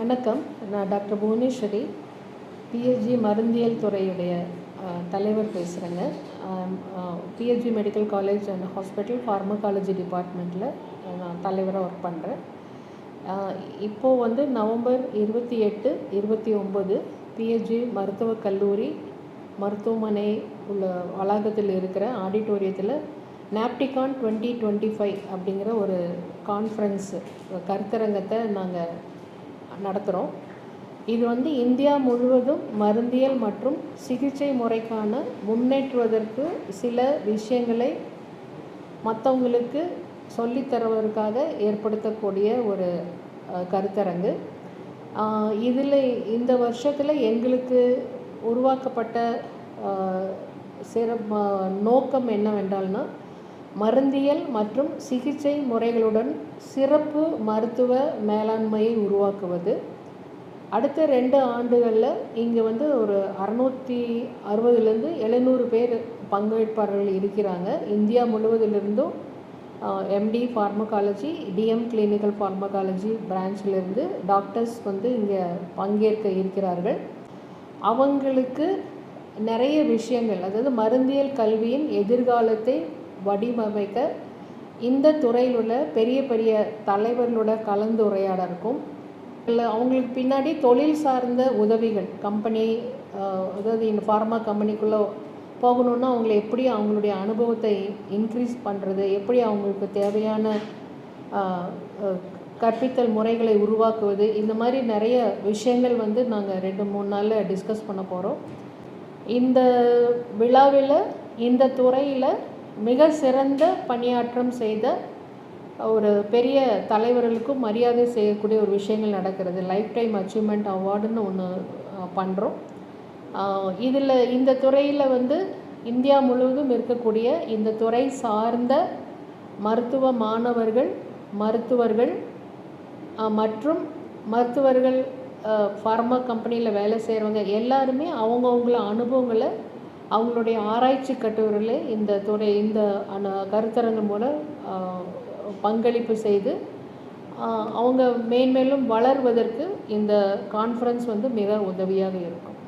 வணக்கம். நான் doctor Bhuvaneswari PhD மருந்தியல் துறையுடைய தலைவர் பேசுகிறேங்க PhD medical college and hospital pharmacology டிபார்ட்மெண்ட்டில் நான் தலைவராக ஒர்க் பண்ணுறேன் இப்போது வந்து நவம்பர் இருபத்தி எட்டு இருபத்தி ஒம்பது பிஹெச்டி மருத்துவக் கல்லூரி மருத்துவமனை உள்ள வளாகத்தில் இருக்கிற ஆடிட்டோரியத்தில் நாப்டிகான் டுவெண்ட்டி டுவெண்ட்டி ஃபைவ் அப்படிங்கிற ஒரு கான்ஃபரன்ஸு கருத்தரங்கத்தை நாங்கள் நடத்துகிறோம் இது வந்து இந்தியா முழுவதும் மருந்தியல் மற்றும் சிகிச்சை முறைக்கான முன்னேற்றுவதற்கு சில விஷயங்களை மற்றவங்களுக்கு சொல்லித்தருவதற்காக ஏற்படுத்தக்கூடிய ஒரு கருத்தரங்கு. இதில் இந்த வருஷத்தில் எங்களுக்கு உருவாக்கப்பட்ட சிற சிறப்பு நோக்கம் என்னவென்றால்னா மருந்தியல் மற்றும் சிகிச்சை முறைகளுடன் சிறப்பு மருத்துவ மேலாண்மையை உருவாக்குவது. அடுத்த ரெண்டு ஆண்டுகளில் இங்கே வந்து ஒரு அறநூற்றி அறுபதுலேருந்து எழுநூறு பேர் பங்கேற்பாளர்கள் இருக்கிறாங்க. India முழுவதிலிருந்தும் MD pharmacology DM clinical pharmacology பிரான்ச்சிலிருந்து doctors வந்து இங்கே பங்கேற்க இருக்கிறார்கள். அவங்களுக்கு நிறைய விஷயங்கள் அதாவது மருந்தியல் கல்வியின் எதிர்காலத்தை வடிவமைக்க இந்த துறையில் உள்ள பெரிய பெரிய தலைவர்களோட கலந்துரையாட இருக்கும் இல்லை அவங்களுக்கு பின்னாடி தொழில் சார்ந்த உதவிகள் கம்பெனி அதாவது இந்த ஃபார்மா கம்பெனிக்குள்ளே போகணுன்னா அவங்கள எப்படி அவங்களுடைய அனுபவத்தை இன்க்ரீஸ் பண்ணுறது எப்படி அவங்களுக்கு தேவையான கற்பித்தல் முறைகளை உருவாக்குவது இந்த மாதிரி நிறைய விஷயங்கள் வந்து நாங்கள் ரெண்டு மூணு நாளில் டிஸ்கஸ் பண்ண போகிறோம் இந்த விழாவில் இந்த துறையில் மிக சிறந்த பணியாற்றம் செய்த ஒரு பெரிய தலைவர்களுக்கும் மரியாதை செய்யக்கூடிய ஒரு விஷயங்கள் நடக்கிறது. லைஃப் டைம் அச்சீவ்மெண்ட் அவார்டுன்னு ஒன்று பண்ணுறோம் இதில் இந்த துறையில் வந்து இந்தியா முழுவதும் இருக்கக்கூடிய இந்த துறை சார்ந்த மருத்துவ மாணவர்கள் மருத்துவர்கள் மற்றும் மருத்துவர்கள் ஃபார்மா கம்பெனியில் வேலை செய்கிறவங்க எல்லாருமே அவங்கவுங்கள அனுபவங்களை அவங்களுடைய ஆராய்ச்சி கட்டுரையில் இந்த துறை இந்த கருத்தரங்கம் கருத்தரங்கு மூலம் பங்களிப்பு செய்து அவங்க மேன்மேலும் வளர்வதற்கு இந்த கான்ஃபரன்ஸ் வந்து மிக உதவியாக இருக்கும்.